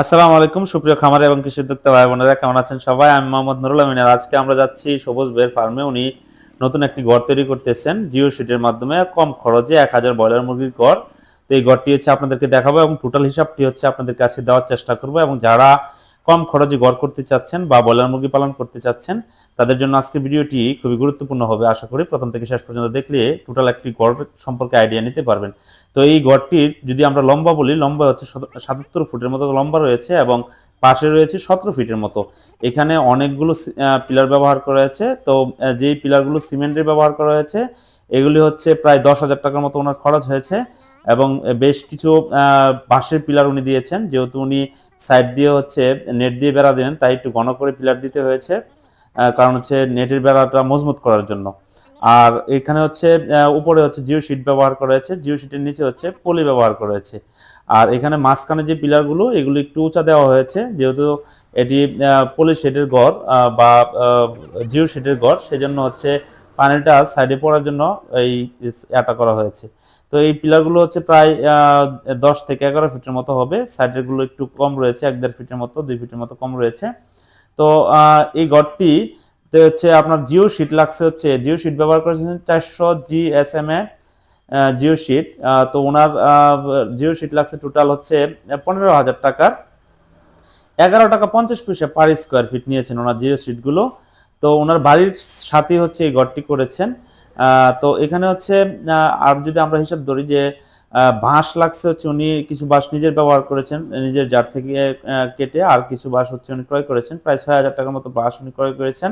আসসালামু আলাইকুম, সুপ্রিয় খামার এবং কৃষি উদ্যোক্তা ভাই বোনেরা, কেমন আছেন সবাই? আমি মোহাম্মদ নুরুল আমিন। আর আজকে আমরা যাচ্ছি সবুজ বের ফার্মে। উনি নতুন একটি ঘর তৈরি করতেছেন, জিও শিটের মাধ্যমে। কম খরচে এক হাজার ব্রয়লার মুরগির ঘর। তো এই ঘরটি হচ্ছে আপনাদেরকে দেখাবো এবং টোটাল হিসাবটি হচ্ছে আপনাদের কাছে দেওয়ার চেষ্টা করব এবং যারা কম খরচে ঘর করতে চাচ্ছেন বা ব্রয়লার মুরগি পালন করতে চাচ্ছেন, তাদের জন্য আজকে ভিডিওটি খুবই গুরুত্বপূর্ণ হবে। আশা করি প্রথম থেকে শেষ পর্যন্ত দেখলে টোটাল একটি ঘর সম্পর্কে আইডিয়া নিতে পারবেন। তো এই ঘরটির যদি আমরা লম্বা বলি, লম্বা হচ্ছে সাতাত্তর ফুটের মতো লম্বা রয়েছে এবং পাশে রয়েছে সতেরো ফিটের মতো। এখানে অনেকগুলো পিলার ব্যবহার করা হয়েছে। তো যেই পিলারগুলো সিমেন্টের ব্যবহার করা হয়েছে, এগুলি হচ্ছে প্রায় দশ হাজার টাকার মতো ওনার খরচ হয়েছে। এবং বেশ কিছু বাঁশের পিলার উনি দিয়েছেন। যেহেতু উনি সাইড দিয়ে হচ্ছে নেট দিয়ে বেড়া দেবেন তাই একটু ঘন করে পিলার দিতে হয়েছে কারণ হচ্ছে নেটের বেড়াটা মজবুত করার জন্য। আর এখানে হচ্ছে উপরে হচ্ছে জিও শিট ব্যবহার করা হয়েছে। জিও শিটের নিচে হচ্ছে পলি ব্যবহার করা হয়েছে। আর এখানে মাঝখানে যে পিলারগুলো, এগুলো একটু উঁচা দেওয়া হয়েছে। যেহেতু এটি পলি শেডের ঘর বা জিও শেডের ঘর, সেজন্য হচ্ছে পানিটা সাইডে পড়ার জন্য এই এটা করা হয়েছে। তো এই পিলারগুলো হচ্ছে প্রায় দশ থেকে এগারো ফিটের মতো হবে। সাইডেরগুলো একটু কম রয়েছে, এক দেড় ফিটের মতো, দুই ফিটের মতো কম রয়েছে। তো এই ঘরটি হচ্ছে আপনার জিও শিট লাগছে হচ্ছে, জিও শিট ব্যবহার করেছেন চারশো জি এস এম এ জিও শিট। তো ওনার জিও শিট লাগছে টোটাল হচ্ছে পনেরো হাজার টাকার। এগারো টাকা পঞ্চাশ পয়সা পার স্কোয়ার ফিট নিয়েছেন ওনার জিও শিটগুলো। তো ওনার বাড়ির সাথে হচ্ছে এই ঘরটি করেছেন। তো এখানে হচ্ছে আর যদি আমরা হিসাব ধরি যে বাঁশ লাগছে হচ্ছে উনি, কিছু বাঁশ নিজের ব্যবহার করেছেন, নিজের জার থেকে কেটে আর কিছু বাঁশ হচ্ছে উনি ক্রয় করেছেন, প্রায় ছয় হাজার টাকার মতো বাঁশ উনি ক্রয় করেছেন।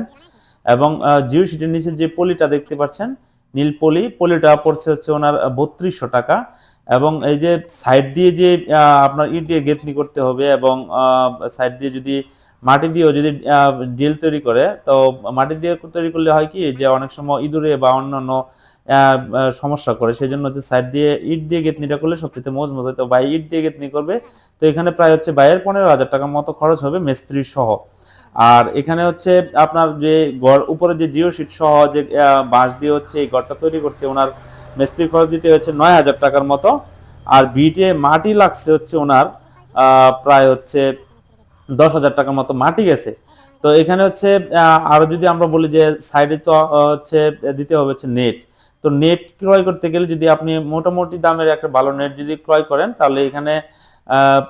এবং জিও শিটের নিচে যে পলিটা দেখতে পাচ্ছেন, নীল পলি, পলিটা পড়ছে হচ্ছে ওনার বত্রিশশো টাকা। এবং এই যে সাইড দিয়ে যে আপনার ইট দিয়ে গেতনি করতে হবে এবং সাইড দিয়ে যদি মাটি দিয়েও যদি ডিল তৈরি করে, তো মাটি দিয়ে তৈরি করলে হয় কি, যে অনেক সময় ইঁদুরে বা অন্যান্য সমস্যা করে। সেই জন্য হচ্ছে সাইড দিয়ে ইট দিয়ে গেতনিটা করলে সবচেয়ে মজবুত হয়। তো ভাই ইট দিয়ে গেতনি করবে, তো এখানে প্রায় হচ্ছে বাইরের পনেরো হাজার টাকার মতো খরচ হবে মিস্ত্রি সহ। আর এখানে হচ্ছে আপনার যে ঘর উপরে যে জিও শিট সহ যে বাঁশ দিয়ে হচ্ছে এই ঘরটা তৈরি করতে ওনার মিস্ত্রি খরচ দিতে হচ্ছে নয় হাজার টাকার মতো। আর বিটে মাটি লাগছে হচ্ছে ওনার প্রায় হচ্ছে দশ হাজার টাকার মতো মাটি গেছে। তো এখানে হচ্ছে আরও যদি আমরা বলি যে সাইডে তো হচ্ছে দিতে হবে হচ্ছে নেট তো নেট ক্রয় করতে গেলে যদি আপনি মোটামুটি দামের একটা ভালো নেট যদি ক্রয় করেন, তাহলে এখানে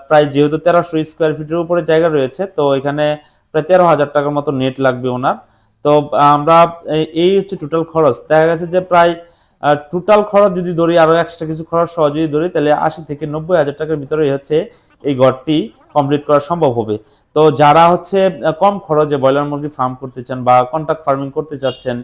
প্রায় যেহেতু তেরোশো স্কোয়ার ফিটের উপরে জায়গা রয়েছে, তো এখানে প্রায় তেরো হাজার টাকার মতো নেট লাগবে ওনার। তো আমরা এই- এই হচ্ছে টোটাল খরচ। দেখা গেছে যে প্রায় টোটাল খরচ যদি ধরি, আরও এক্সট্রা কিছু খরচ সহ যদি ধরি, তাহলে আশি থেকে নব্বই হাজার টাকার ভিতরে হচ্ছে এই ঘরটি কমপ্লিট করা সম্ভব হবে। তো যারা হচ্ছে কম খরচে ব্রয়লার মুরগি ফার্ম করতে চান বা কন্ট্রাক্ট ফার্মিং করতে চাচ্ছেন,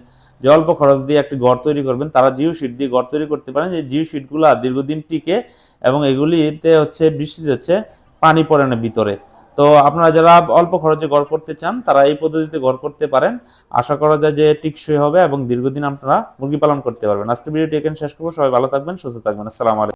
যে অল্প খরচ দিয়ে একটি ঘর তৈরি করবেন, তারা জিও শিট দিয়ে ঘর তৈরি করতে পারেন। যে জিও শিটগুলো দীর্ঘদিন টিকে এবং এগুলিতে হচ্ছে বৃষ্টিতে হচ্ছে, পানি পড়ে না ভিতরে। তো আপনারা যারা অল্প খরচে ঘর করতে চান, তারা এই পদ্ধতিতে ঘর করতে পারেন। আশা করা যায় যে টিকসই হবে এবং দীর্ঘদিন আপনারা মুরগি পালন করতে পারবেন। আজকে ভিডিওটি এখানে শেষ করব। সবাই ভালো থাকবেন, সুস্থ থাকবেন। আসসালামু